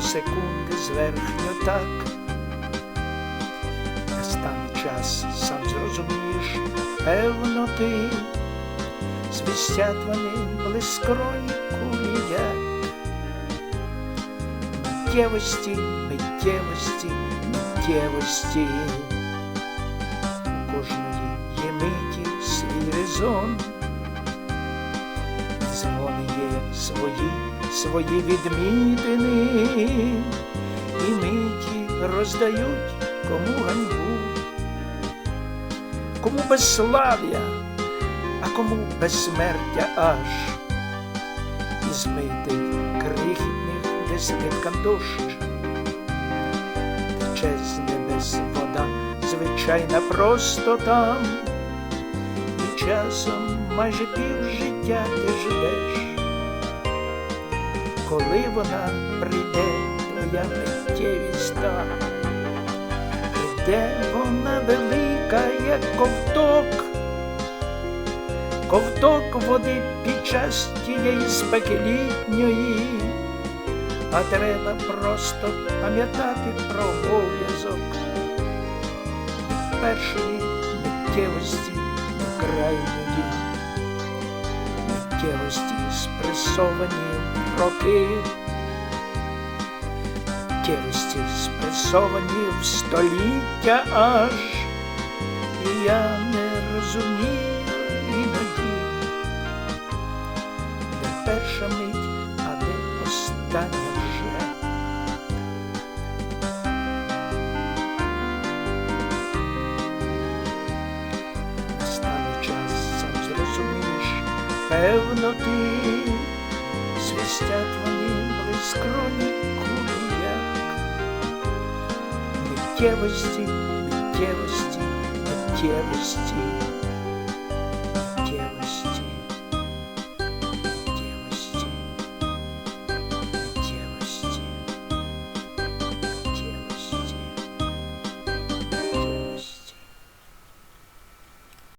секунди зверхньо так. Настане час, сам зрозумієш, певно ти, свистять вони блискроні кулі, як миттєвості, миттєвості, миттєвості. У кожної є миті свій резон. Свої відмітини, і миті роздають кому ганьбу, кому безслав'я, а кому безсмертя аж, і змитий крихітних десятиткам дощ, тече з небес вода, звичайна просто там, і часом майже пів життя ти живеш, коли вона прийде, твоя миттєвість та, прийде вона велика, як ковток, ковток води під час тієї спеки літньої, а треба просто пам'ятати про обов'язок. Першої миттєвості крайньої миттєвості спресовані в роки, миттєвості спресовані в століття аж, і я не розумію іноді, де перша певно ти, свистять вони блискроні кулі, як миттєвості, миттєвості, миттєвості.